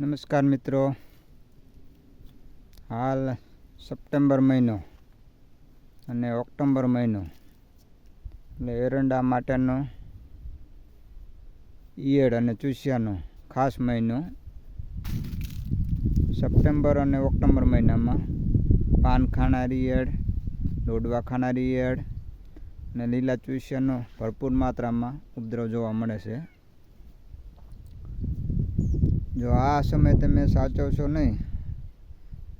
નમસ્કાર મિત્રો. હાલ સપ્ટેમ્બર મહિનો અને ઓક્ટોબર મહિનો. એટલે એરંડા માટેનો ઈયળ અને ચૂસિયાનો ખાસ મહિનો. સપ્ટેમ્બર અને ઓક્ટોબર મહિનામાં પાન ખાનારી ઈયળ, દોડવા ખાનારી ઈયળ અને લીલા ચૂસિયાનો ભરપૂર માત્રામાં ઉપદ્રવ જોવા મળે છે. જો આ સમય તમે સાચવશો નહીં,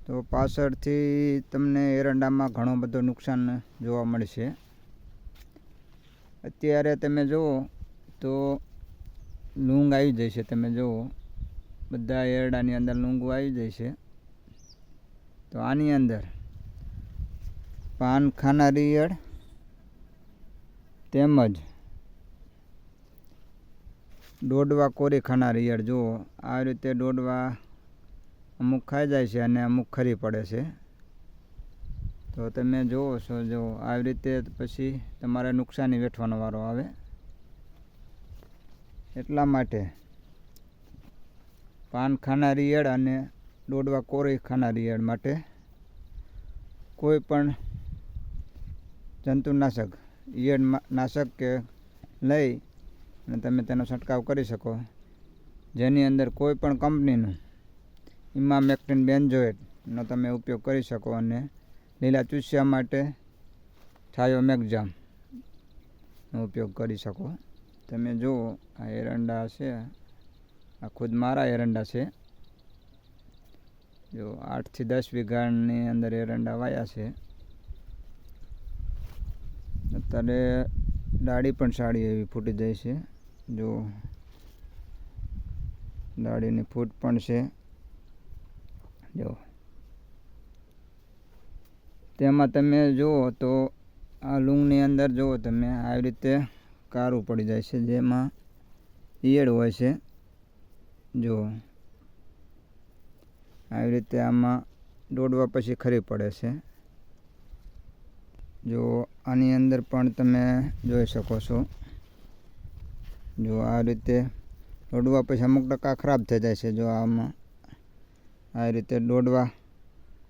તો પાછળથી તમને એરંડામાં ઘણો બધો નુકસાન જોવા મળશે. અત્યારે તમે જુઓ તો લૂંગ આવી જશે, તમે જુઓ. બધા એરડાની અંદર લૂંગું આવી જશે. તો આની અંદર પાન ખાનારી ઈયળ તેમજ દોડવા કોરી ખાનાર ઈયળ જુઓ, આ રીતે દોડવા અમુક ખાઈ જાય છે અને અમુક ખરી પડે છે. તો તમે જુઓ છો જો આવી રીતે પછી તમારે નુકસાની વેઠવાનો વારો આવે. એટલા માટે પાન ખાનારી ઈયળ અને દોડવા કોરી ખાનારી ઈયળ માટે કોઈ પણ જંતુનાશક, ઈયળ નાશક કે લઈ અને તમે તેનો છંટકાવ કરી શકો. જેની અંદર કોઈ પણ કંપનીનું ઇમામેક્ટિન બેન્જોએટનો તમે ઉપયોગ કરી શકો અને લીલા ચૂસ્યા માટે થાયોમેક્ઝામનો ઉપયોગ કરી શકો. તમે જુઓ, આ એરંડા છે, આ ખુદ મારા એરંડા છે. જો આઠથી દસ વીઘાની અંદર એરંડા વાયા છે. અત્યારે ડાળી પણ સારી એવી ફૂટી જાય છે. જો દાડીની ફૂટ પણ છે. જો તેમાં તમે જુઓ તો આ લૂંગની અંદર જુઓ તમે આવી રીતે કારું પડી જાય છે, જેમાં ઈયળ હોય છે. જો આવી રીતે આમાં દોડવા પછી ખરી પડે છે. જો આની અંદર પણ તમે જોઈ શકો છો. જો આ રીતે દોડવા પછી અમુક ટકા ખરાબ થઈ જાય છે. જો આમાં આ રીતે દોડવા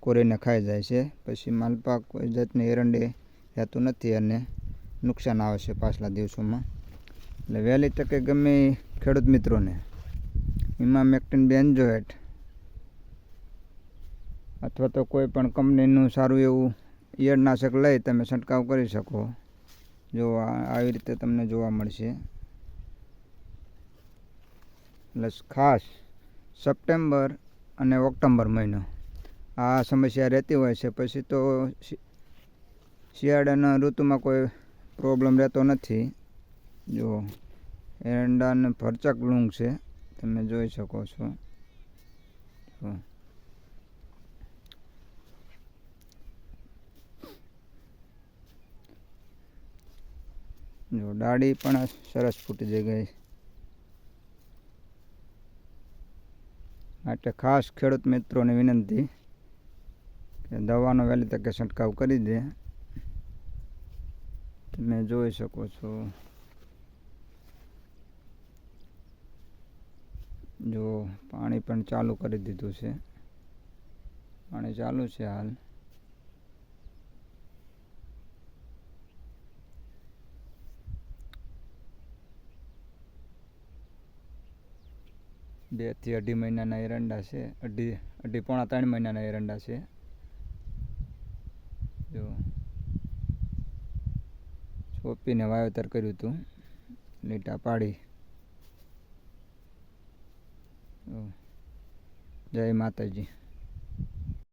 કોરીને ખાઈ જાય છે. પછી માલપાક કોઈ જાતની એરંડી રહેતું નથી અને નુકસાન આવે છે પાછલા દિવસોમાં. એટલે વહેલી તકે ગમે ખેડૂત મિત્રોને. ઇમામેક્ટિન બેન્જોએટ અથવા તો કોઈ પણ કંપનીનું સારું એવું ઈયળનાશક લઈ તમે છંટકાવ કરી શકો. જો આવી રીતે તમને જોવા મળશે. એટલે ખાસ સપ્ટેમ્બર અને ઓક્ટોબર મહિનો. આ સમસ્યા રહેતી હોય છે. પછી તો શિયાળાના ઋતુમાં કોઈ પ્રોબ્લેમ રહેતો નથી. જો એરંડાને ભરચક લૂંગ છે, તમે જોઈ શકો છો. જો, ડાળી પણ સરસ ફૂટી જઈ ગઈ. માટે ખાસ ખેડૂત મિત્રોને વિનંતી કે દવાનો વહેલી તકે છંટકાવ કરી દે. તમે જોઈ શકો છો. જો પાણી પણ ચાલુ કરી દીધું છે. પાણી ચાલુ છે હાલ. બેથી અઢી મહિનાના એરંડા છે. અઢી અઢી પોણા ત્રણ મહિનાના એરંડા છે. જો. છોપીને વાવેતર કર્યું હતું. લીટા પાડી. જય માતાજી.